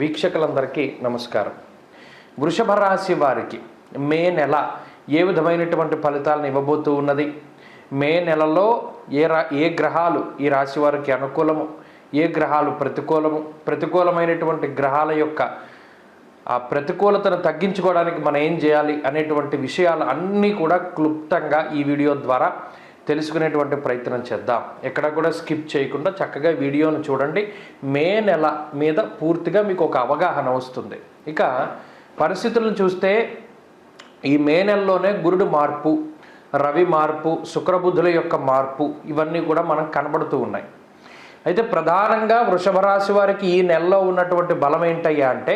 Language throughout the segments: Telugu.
వీక్షకులందరికీ నమస్కారం. వృషభ రాశి వారికి మే నెల ఏ విధమైనటువంటి ఫలితాలను ఇవ్వబోతూ ఉన్నది? మే నెలలో ఏ రా ఏ గ్రహాలు ఈ రాశి వారికి అనుకూలము? ఏ గ్రహాలు ప్రతికూలము? ప్రతికూలమైనటువంటి గ్రహాల యొక్క ఆ ప్రతికూలతను తగ్గించుకోవడానికి మనం ఏం చేయాలి అనేటువంటి విషయాలు అన్నీ కూడా క్లుప్తంగా ఈ వీడియో ద్వారా తెలుసుకునేటువంటి ప్రయత్నం చేద్దాం. ఎక్కడ కూడా స్కిప్ చేయకుండా చక్కగా వీడియోను చూడండి. మే నెల మీద పూర్తిగా మీకు ఒక అవగాహన వస్తుంది. ఇక పరిస్థితులను చూస్తే ఈ మే నెలలోనే గురుడు మార్పు రవి మార్పు శుక్రబుద్ధుల యొక్క మార్పు ఇవన్నీ కూడా మనకు కనబడుతూ ఉన్నాయి. అయితే ప్రధానంగా వృషభ రాశి వారికి ఈ నెలలో ఉన్నటువంటి బలం ఏంటయ్యా అంటే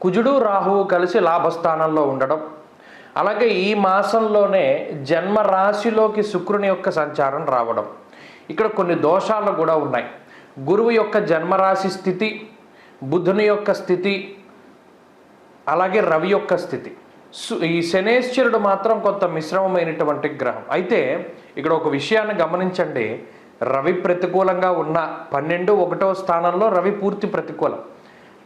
కుజుడు రాహువు కలిసి లాభస్థానంలో ఉండడం. అలాగే ఈ మాసంలోనే జన్మ రాశిలోకి శుక్రుని యొక్క సంచారం రావడం. ఇక్కడ కొన్ని దోషాలు కూడా ఉన్నాయి. గురువు యొక్క జన్మరాశి స్థితి బుధుని యొక్క స్థితి అలాగే రవి యొక్క స్థితి. ఈ శనేశ్వరుడు మాత్రం కొంత మిశ్రమమైనటువంటి గ్రహం. అయితే ఇక్కడ ఒక విషయాన్ని గమనించండి. రవి ప్రతికూలంగా ఉన్న పన్నెండు ఒకటో స్థానంలో రవి పూర్తి ప్రతికూలం.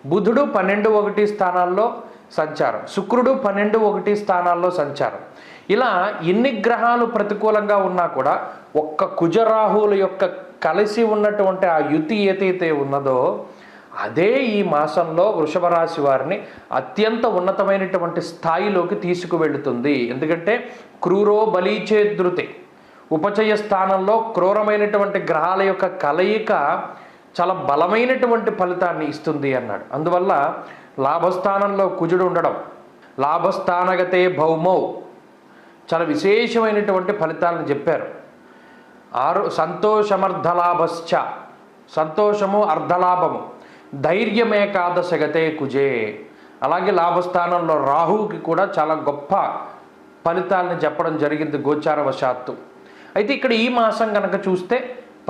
బుధుడు పన్నెండు ఒకటి స్థానాల్లో సంచారం. శుక్రుడు పన్నెండు ఒకటి స్థానాల్లో సంచారం. ఇలా ఎన్ని గ్రహాలు ప్రతికూలంగా ఉన్నా కూడా ఒక్క కుజరాహువుల యొక్క కలిసి ఉన్నటువంటి ఆ యుతి ఏదైతే ఉన్నదో అదే ఈ మాసంలో వృషభ రాశి వారిని అత్యంత ఉన్నతమైనటువంటి స్థాయిలోకి తీసుకువెళుతుంది. ఎందుకంటే క్రూరో బలీచేదృతి ఉపచయ స్థానంలో క్రూరమైనటువంటి గ్రహాల యొక్క కలయిక చాలా బలమైనటువంటి ఫలితాన్ని ఇస్తుంది అన్నాడు. అందువల్ల లాభస్థానంలో కుజుడు ఉండడం లాభస్థానగతే భౌమౌ చాలా విశేషమైనటువంటి ఫలితాలను చెప్పారు. ఆరు సంతోషమర్ధలాభశ్చ సంతోషము అర్ధలాభము ధైర్యమేకాదశగతే కుజే. అలాగే లాభస్థానంలో రాహువుకి కూడా చాలా గొప్ప ఫలితాలను చెప్పడం జరిగింది గోచారవశాత్తు. అయితే ఇక్కడ ఈ మాసం కనుక చూస్తే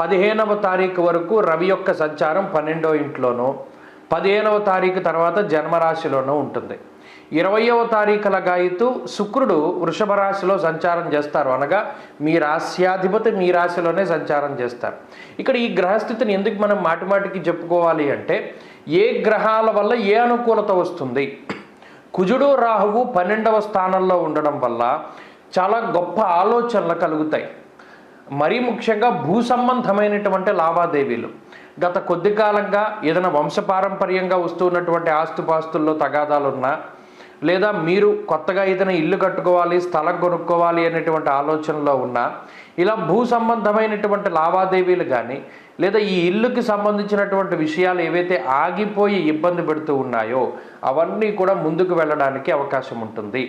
పదిహేనవ తారీఖు వరకు రవి యొక్క సంచారం పన్నెండో ఇంట్లోనూ పదిహేనవ తారీఖు తర్వాత జన్మరాశిలోనూ ఉంటుంది. ఇరవయవ తారీఖుల గాయతూ శుక్రుడు వృషభ రాశిలో సంచారం చేస్తారు. అనగా మీ రాశ్యాధిపతి మీ రాశిలోనే సంచారం చేస్తారు. ఇక్కడ ఈ గ్రహస్థితిని ఎందుకు మనం మాటిమాటికి చెప్పుకోవాలి అంటే ఏ గ్రహాల వల్ల ఏ అనుకూలత వస్తుంది? కుజుడు రాహువు పన్నెండవ స్థానంలో ఉండడం వల్ల చాలా గొప్ప ఆలోచనలు కలుగుతాయి. మరీ ముఖ్యంగా భూ సంబంధమైనటువంటి లావాదేవీలు. గత కొద్ది కాలంగా ఏదైనా వంశపారంపర్యంగా వస్తున్నటువంటి ఆస్తుపాస్తుల్లో తగాదాలున్నా లేదా మీరు కొత్తగా ఏదైనా ఇల్లు కట్టుకోవాలి స్థలం కొనుక్కోవాలి అనేటువంటి ఆలోచనలో ఉన్నా ఇలా భూ సంబంధమైనటువంటి లావాదేవీలు కానీ లేదా ఈ ఇల్లుకి సంబంధించినటువంటి విషయాలు ఏవైతే ఆగిపోయి ఇబ్బంది పెడుతూ ఉన్నాయో అవన్నీ కూడా ముందుకు వెళ్ళడానికి అవకాశం ఉంటుంది.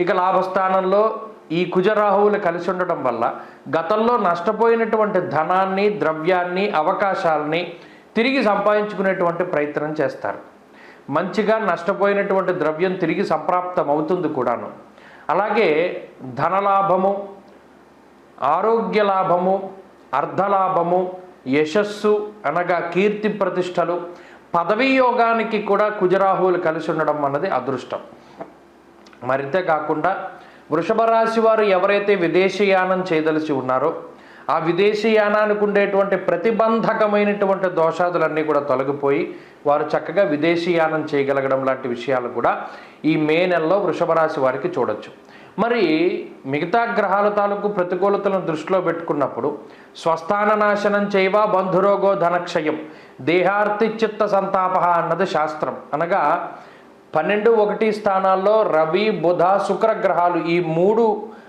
ఇక లాభస్థానంలో ఈ కుజరాహువులు కలిసి ఉండటం వల్ల గతంలో నష్టపోయినటువంటి ధనాన్ని ద్రవ్యాన్ని అవకాశాలని తిరిగి సంపాదించుకునేటువంటి ప్రయత్నం చేస్తారు. మంచిగా నష్టపోయినటువంటి ద్రవ్యం తిరిగి సంప్రాప్తం అవుతుంది కూడాను. అలాగే ధనలాభము ఆరోగ్య లాభము అర్ధలాభము యశస్సు అనగా కీర్తి ప్రతిష్టలు పదవీ యోగానికి కూడా కుజరాహువులు కలిసి ఉండడం అన్నది అదృష్టం. మరింతే కాకుండా వృషభ రాశి వారు ఎవరైతే విదేశీయానం చేయదలిచి ఉన్నారో ఆ విదేశీయానానికి ఉండేటువంటి ప్రతిబంధకమైనటువంటి దోషాదులన్నీ కూడా తొలగిపోయి వారు చక్కగా విదేశీయానం చేయగలగడం లాంటి విషయాలు కూడా ఈ మే నెలలో వృషభ రాశి వారికి చూడొచ్చు. మరి మిగతా గ్రహాల తాలూకు ప్రతికూలతలను దృష్టిలో పెట్టుకున్నప్పుడు స్వస్థాన నాశనం చేయవా బంధురోగో ధనక్షయం దేహార్తి చిత్త సంతాప అన్నది శాస్త్రం. అనగా పన్నెండు ఒకటి స్థానాల్లో రవి బుధ శుక్ర గ్రహాలు ఈ మూడు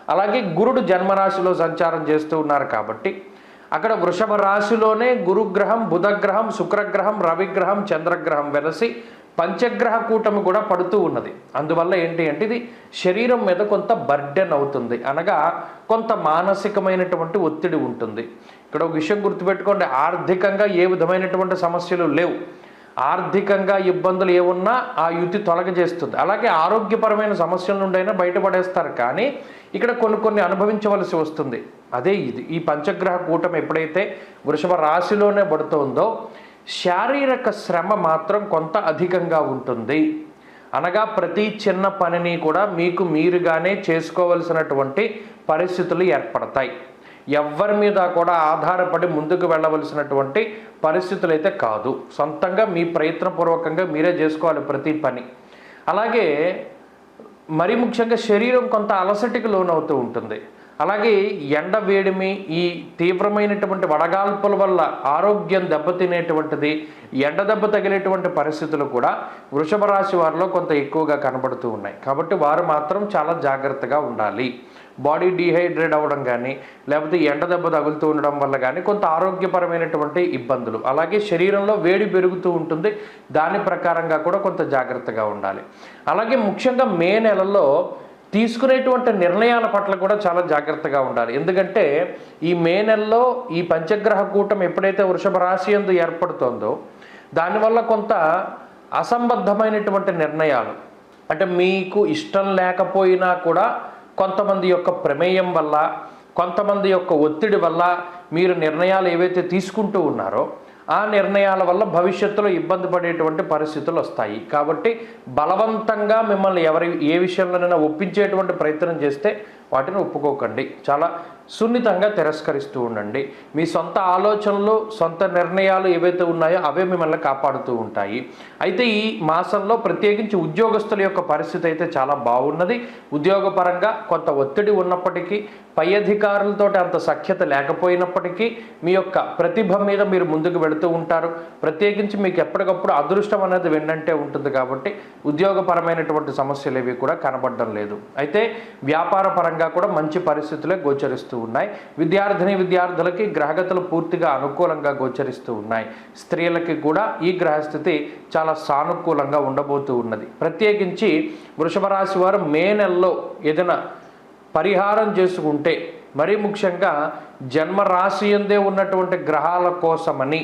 అలాగే గురుడు జన్మరాశిలో సంచారం చేస్తూ ఉన్నారు కాబట్టి అక్కడ వృషభ రాశిలోనే గురుగ్రహం బుధగ్రహం శుక్రగ్రహం రవిగ్రహం చంద్రగ్రహం వెలసి పంచగ్రహ కూటమి కూడా పడుతూ ఉన్నది. అందువల్ల ఏంటి అంటే ఇది శరీరం మీద కొంత బర్డెన్ అవుతుంది. అనగా కొంత మానసికమైనటువంటి ఒత్తిడి ఉంటుంది. ఇక్కడ ఒక విషయం గుర్తుపెట్టుకోండి. ఆర్థికంగా ఏ విధమైనటువంటి సమస్యలు లేవు. ఆర్థికంగా ఇబ్బందులు ఏమున్నా ఆ యుతి తొలగజేస్తుంది. అలాగే ఆరోగ్యపరమైన సమస్యల నుండైనా బయటపడేస్తారు. కానీ ఇక్కడ కొన్ని కొన్ని అనుభవించవలసి వస్తుంది. అదే ఇది. ఈ పంచగ్రహ కూటమి ఎప్పుడైతే వృషభ రాశిలోనే పడుతుందో శారీరక శ్రమ మాత్రం కొంత అధికంగా ఉంటుంది. అనగా ప్రతి చిన్న పనిని కూడా మీకు మీరుగానే చేసుకోవలసినటువంటి పరిస్థితులు ఏర్పడతాయి. ఎవ్వరి మీద కూడా ఆధారపడి ముందుకు వెళ్ళవలసినటువంటి పరిస్థితులు అయితే కాదు. సొంతంగా మీ ప్రయత్నపూర్వకంగా మీరే చేసుకోవాలి ప్రతి పని. అలాగే మరి ముఖ్యంగా శరీరం కొంత అలసటికి లోనవుతూ ఉంటుంది. అలాగే ఎండ వేడిమి ఈ తీవ్రమైనటువంటి వడగాల్పుల వల్ల ఆరోగ్యం దెబ్బతినేటువంటిది ఎండ దెబ్బ తగిలేటువంటి పరిస్థితులు కూడా వృషభ రాశి వారిలో కొంత ఎక్కువగా కనబడుతూ ఉన్నాయి. కాబట్టి వారు మాత్రం చాలా జాగ్రత్తగా ఉండాలి. బాడీ డీహైడ్రేట్ అవ్వడం కానీ లేకపోతే ఎండ దెబ్బ తగులుతూ ఉండడం వల్ల కానీ కొంత ఆరోగ్యపరమైనటువంటి ఇబ్బందులు. అలాగే శరీరంలో వేడి పెరుగుతూ ఉంటుంది. దాని ప్రకారంగా కూడా కొంత జాగ్రత్తగా ఉండాలి. అలాగే ముఖ్యంగా మే నెలలో తీసుకునేటువంటి నిర్ణయాల పట్ల కూడా చాలా జాగ్రత్తగా ఉండాలి. ఎందుకంటే ఈ మే నెలలో ఈ పంచగ్రహ కూటం ఎప్పుడైతే వృషభ రాశి ఎందు ఏర్పడుతోందో దానివల్ల కొంత అసంబద్ధమైనటువంటి నిర్ణయాలు అంటే మీకు ఇష్టం లేకపోయినా కూడా కొంతమంది యొక్క ప్రమేయం వల్ల కొంతమంది యొక్క ఒత్తిడి వల్ల మీరు నిర్ణయాలు ఏవైతే తీసుకుంటూ ఉన్నారో ఆ నిర్ణయాల వల్ల భవిష్యత్తులో ఇబ్బంది పడేటువంటి పరిస్థితులు వస్తాయి. కాబట్టి బలవంతంగా మిమ్మల్ని ఎవరి ఏ విషయంలోనైనా ఒప్పించేటువంటి ప్రయత్నం చేస్తే వాటిని ఒప్పుకోకండి. చాలా సున్నితంగా తిరస్కరిస్తూ ఉండండి. మీ సొంత ఆలోచనలు సొంత నిర్ణయాలు ఏవైతే ఉన్నాయో అవే మిమ్మల్ని కాపాడుతూ ఉంటాయి. అయితే ఈ మాసంలో ప్రత్యేకించి ఉద్యోగస్తుల యొక్క పరిస్థితి అయితే చాలా బాగున్నది. ఉద్యోగపరంగా కొంత ఒత్తిడి ఉన్నప్పటికీ పై అధికారులతో అంత సఖ్యత లేకపోయినప్పటికీ మీ యొక్క ప్రతిభ మీద మీరు ముందుకు వెళుతూ ఉంటారు. ప్రత్యేకించి మీకు ఎప్పటికప్పుడు అదృష్టం అనేది వెన్నంటే ఉంటుంది కాబట్టి ఉద్యోగపరమైనటువంటి సమస్యలు ఏవి కూడా కనబడడం లేదు. అయితే వ్యాపార పరంగా కూడా మంచి పరిస్థితులే గోచరిస్తూ ఉన్నాయి. విద్యార్థిని విద్యార్థులకి గ్రహగతులు పూర్తిగా అనుకూలంగా గోచరిస్తూ ఉన్నాయి. స్త్రీలకి కూడా ఈ గ్రహస్థితి చాలా సానుకూలంగా ఉండబోతూ ఉన్నది. ప్రత్యేకించి వృషభ రాశి వారు మే నెలలో ఏదైనా పరిహారం చేసుకుంటే మరీ ముఖ్యంగా జన్మ రాశి ఎందే ఉన్నటువంటి గ్రహాల కోసమని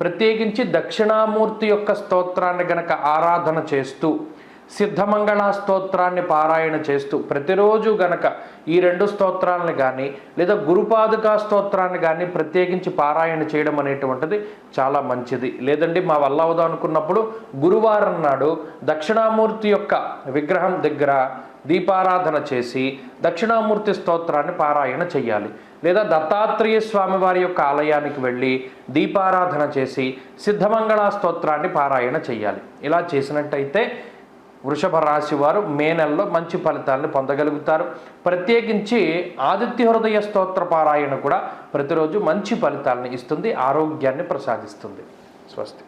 ప్రత్యేకించి దక్షిణామూర్తి యొక్క స్తోత్రాన్ని గనక ఆరాధన చేస్తూ సిద్ధమంగళ స్తోత్రాన్ని పారాయణ చేస్తూ ప్రతిరోజు గనక ఈ రెండు స్తోత్రాలను కానీ లేదా గురుపాదుకా స్తోత్రాన్ని కానీ ప్రత్యేకించి పారాయణ చేయడం అనేటువంటిది చాలా మంచిది. లేదండి మా వల్ల అవుదాం అనుకున్నప్పుడు గురువారం నాడు దక్షిణామూర్తి యొక్క విగ్రహం దగ్గర దీపారాధన చేసి దక్షిణామూర్తి స్తోత్రాన్ని పారాయణ చెయ్యాలి. లేదా దత్తాత్రేయ స్వామి వారి యొక్క ఆలయానికి వెళ్ళి దీపారాధన చేసి సిద్ధమంగళ స్తోత్రాన్ని పారాయణ చేయాలి ఇలా చేసినట్టయితే వృషభ రాశి వారు మే నెలలో మంచి ఫలితాలను పొందగలుగుతారు. ప్రత్యేకించి ఆదిత్య హృదయ స్తోత్ర పారాయణ కూడా ప్రతిరోజు మంచి ఫలితాలను ఇస్తుంది ఆరోగ్యాన్ని ప్రసాదిస్తుంది. స్వస్తి.